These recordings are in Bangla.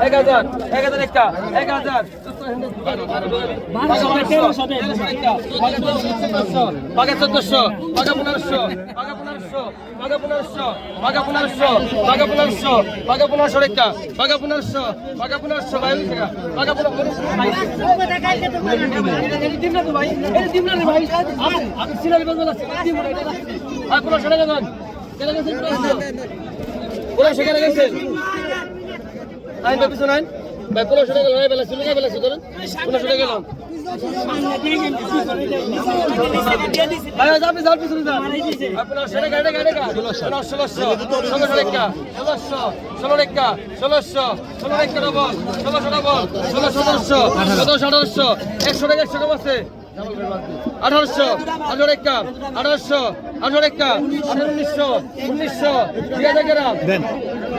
এক হাজার এক হাজার একটা, এক হাজার। পাকা চোদ্দশো পাকা পনেরোশো পাকা পনেরোশো পাকা পনেরোশো পাকা পনেরোশো পাকা পনেরোশো পাকা পাকা পনেরোশো গেছেন আইন ভাই পিছনে আইন ভাই পনেরোশো টাকা লড়াই বেলা ছিল বেলা ছিল পনেরোশো টাকা। লাম একশো টাকা একশো কম আছে। আঠারোশো আঠারো একটা আঠারোশো আঠারো একটা আঠারো উনিশশো উনিশশো। দুই হাজার গ্রাম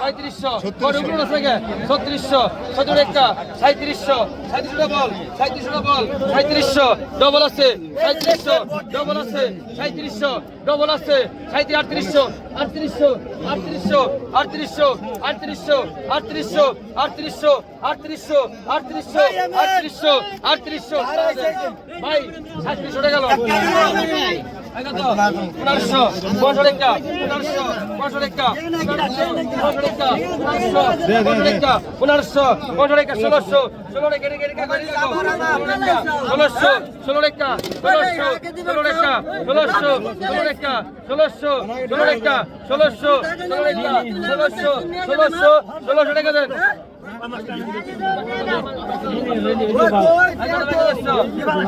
পঁয়ত্রিশশো ছত্রিশশো সতেরো একটা সাঁত্রিশশো সাঁত্রিশ ডবল সাঁত্রিশ ডবল সাঁত্রিশশো ডবল আছে সাঁত্রিশশো ডবল আছে সাঁত্রিশশো ডবল আছে সাঁত্রিশ আটত্রিশশো আটত্রিশশো আটত্রিশশো আটত্রিশশো আটত্রিশশো আটত্রিশশো আটত্রিশশো আটত্রিশশো আটত্রিশশো আটত্রিশশো আটত্রিশশো ভাই সাঁত্রিশশো টাকা গেল পনেরোশো পনেরো রেখা ষোলোশো ষোলো রেখা ষোলোশো ষোলো রেখা ষোলোশো ষোলো রেখা ষোলোশো ষোলো রেখা ষোলোশো ষোলো রেখা ষোলোশো ষোলো রেখা ষোলোশো ষোলোশো ষোলোশো ষোলোশো রেখা দেন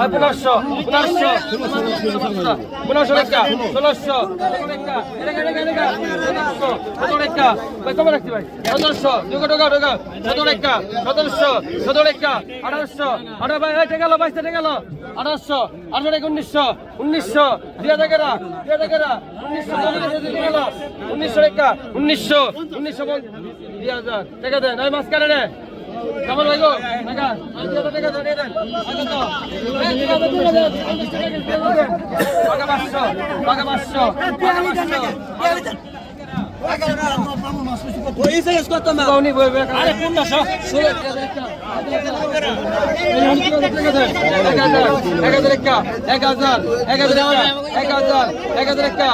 পনেরোশো পনেরোশো পনেরোশো একটা ষোলোশো সতেরোশো ঢোকা ঢোকা ঢোকা সতেরো একটা সতেরোশো সতেরো একটা আঠারোশো আঠারো ভাই এটা গেল বাইশটা গেল আঠারোশো আঠারো থেকে উনিশশো উনিশশো দুই হাজার কেরা দুই হাজার কেরা উনিশশো উনিশশো উনিশশো উনিশশো উনিশশো দুই হাজার টাকা দেন ওই মাঝখানে দেন কেমন লাগো টাকা টাকা দেন টাকা পাঁচশো টাকা পাঁচশো টাকা পাঁচশো কত না আরে কোন না এক হাজার একটা এক আত্ম এক হাজার যাওয়া এক আত্ম এক হাজার একটা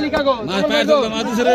লিখা গো মাছ পায় মাছ ধরে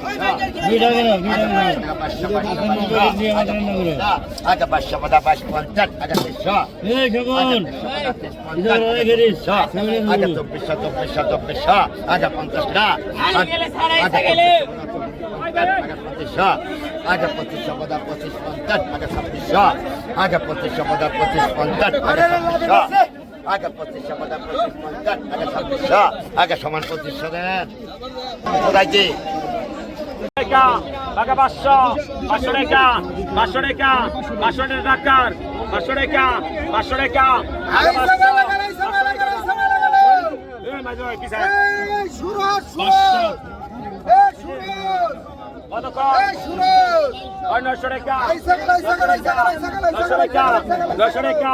আচ্ছা পাঁচশো পঞ্চাশ পঞ্চাশ আচ্ছা তিনশো আচ্ছা চব্বিশশো চব্বিশশো চব্বিশশো আচ্ছা পঞ্চাশটা পঁচিশশো আগে পঁচিশশো পদা পঁচিশ পঞ্চাশ আগে ছাব্বিশশো আগে পঁচিশশো পদা পঁচিশ পঞ্চাশ আগে ছাব্বিশশো আগে পঁচিশশো পদা পঁচিশ পঞ্চাশ আগে ছাব্বিশশো আগে সমান পঁচিশশো দেন কোথায় টাকা টাকা পাঁচশো পাঁচশো টাকা পাঁচশো টাকা পাঁচশো টাকার পাঁচশো টাকা পাঁচশো টাকা নশো টাকা নশো টাকা নশো টাকা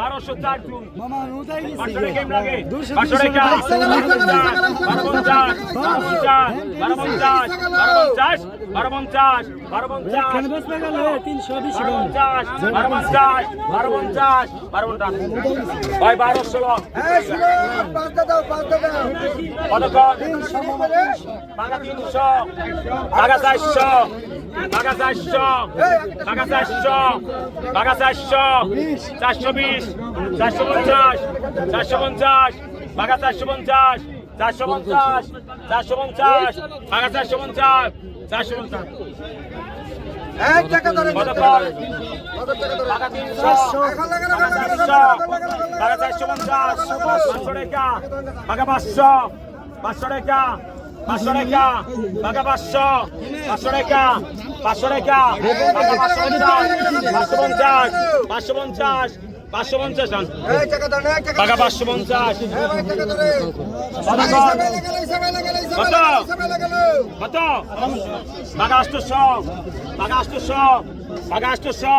বারোশো চার জুন চারশো বিশ চারশো পঞ্চাশ চারশো পঞ্চাশ টাকা চারশো পঞ্চাশ চারশো পঞ্চাশ চারশো পঞ্চাশ টাকা চারশো পঞ্চাশ চারশো পঞ্চাশ পাঁচশো পাঁচশো টাকা পাঁচশো টাকা টাকা পাঁচশো পাঁচশো টাকা পাঁচশো টাকা পাঁচশো পঞ্চাশ পাঁচশো পঞ্চাশ পাঁচশো পঞ্চাশ পাঁচশো পঞ্চাশ টাকা পাঁচশো পঞ্চাশ। কত কত টাকা আষ্টশো টাকা আষ্টশো টাকা আষ্টশো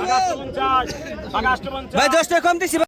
টাকা আষ্ট পঞ্চাশ টাকা আষ্ট পঞ্চাশ। কম দিছি।